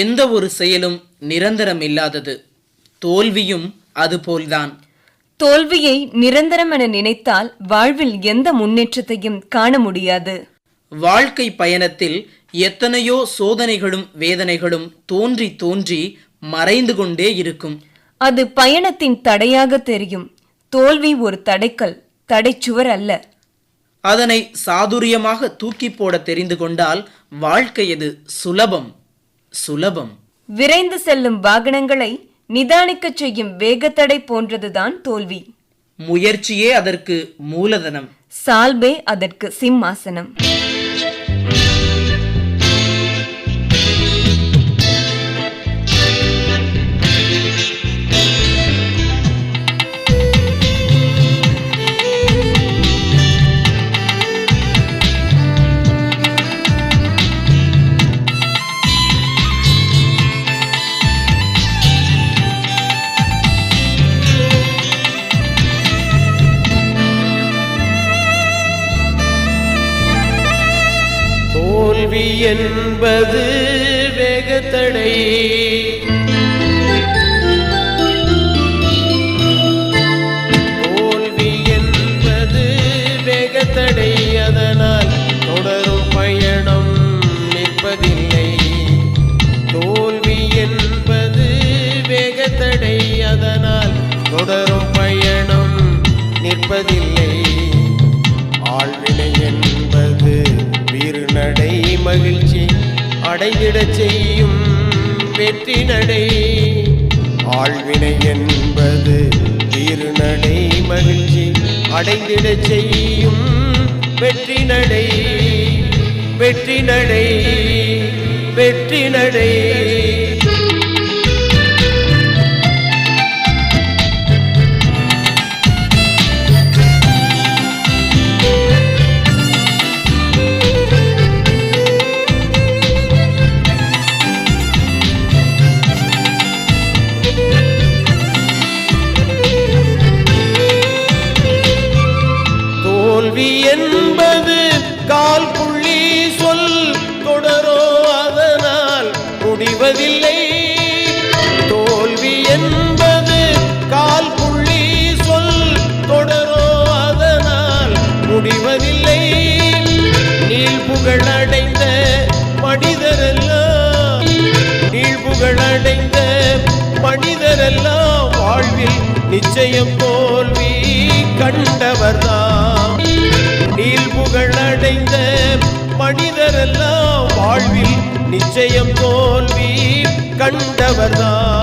எந்த ஒரு செயலும் நிரந்தரம் இல்லாதது தோல்வியும் அதுபோல்தான். தோல்வியை நிரந்தரம் என நினைத்தால் வாழ்வில் எந்த முன்னேற்றத்தையும் காண முடியாது. வாழ்க்கை பயணத்தில் எத்தனையோ சோதனைகளும் வேதனைகளும் தோன்றி தோன்றி மறைந்து கொண்டே இருக்கும். அது பயணத்தின் தடையாக தெரியும். தோல்வி ஒரு தடைக்கல் தடைச்சுவர் அல்ல. அதனை சாதுரியமாக தூக்கி போட தெரிந்து கொண்டால் வாழ்க்கையது சுலபம். சுலபம். விரைந்து செல்லும் வாகனங்களை நிதானிக்கச் செய்யும் வேகத்தடை போன்றதுதான் தோல்வி. முயற்சியே அதற்கு மூலதனம். சால்பே அதற்கு சிம்மாசனம். தோல்வி என்பது வேகத்தடை. மகிழ்ச்சி அடைந்திடச் செய்யும் வெற்றி நடை ஆழ்வினை என்பது வீறுநடை மகிழ்ச்சி அடைந்திடச் செய்யும் வெற்றி நடை வெற்றி நடை வெற்றி நடை நிச்சயம் தோல்வி கண்டவர்தாம். புகழ் அடைந்த மனிதரெல்லாம் வாழ்வில் நிச்சயம் தோல்வி கண்டவர்தாம்.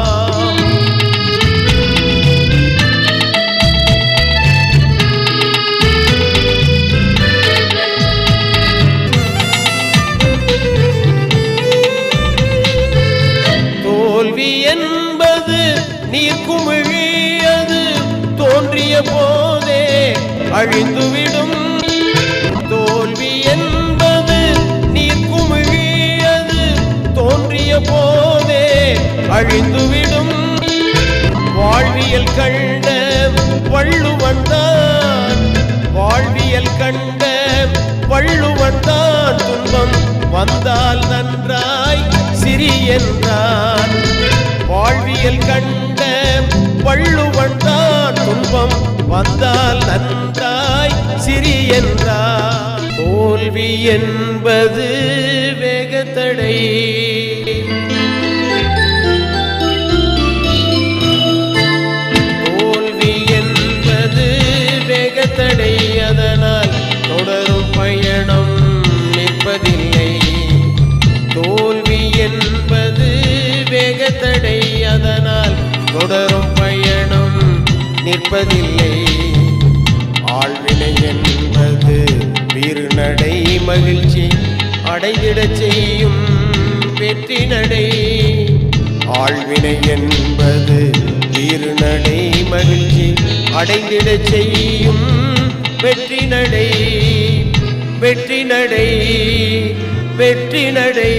தோல்வி என்பது நீர்க்குமிழி அது போதே அழிந்துவிடும். தோல்வி என்பது நீர் அது தோன்றிய போதே அழிந்துவிடும். வாழ்வியல் கண்ட வள்ளுவன்தான் வாழ்வியல் கண்ட வள்ளுவன்தான் துன்பம் வந்தால் நன்றாய் சிறியன்றான் வாழ்வியல் கண்ட வள்ளுவன்தான் துன்பம் வந்தால் நன்றாய் சிறி என்றான் தோல்வி என்பது வேகத்தடை. தோல்வி என்பது வேகத்தடை. அதனால் தொடரும் பயணம் நிற்பதில்லை. தோல்வி என்பது வேகத்தடை. அதனால் தொடரும் பயணம் நிற்பதில்லை. மகிழ்ச்சி அடைந்திடச் செய்யும் வெற்றி நடை ஆழ்வினை என்பது வீறுநடை மகிழ்ச்சி அடைந்திடச் செய்யும் வெற்றி நடை வெற்றி நடை வெற்றி நடை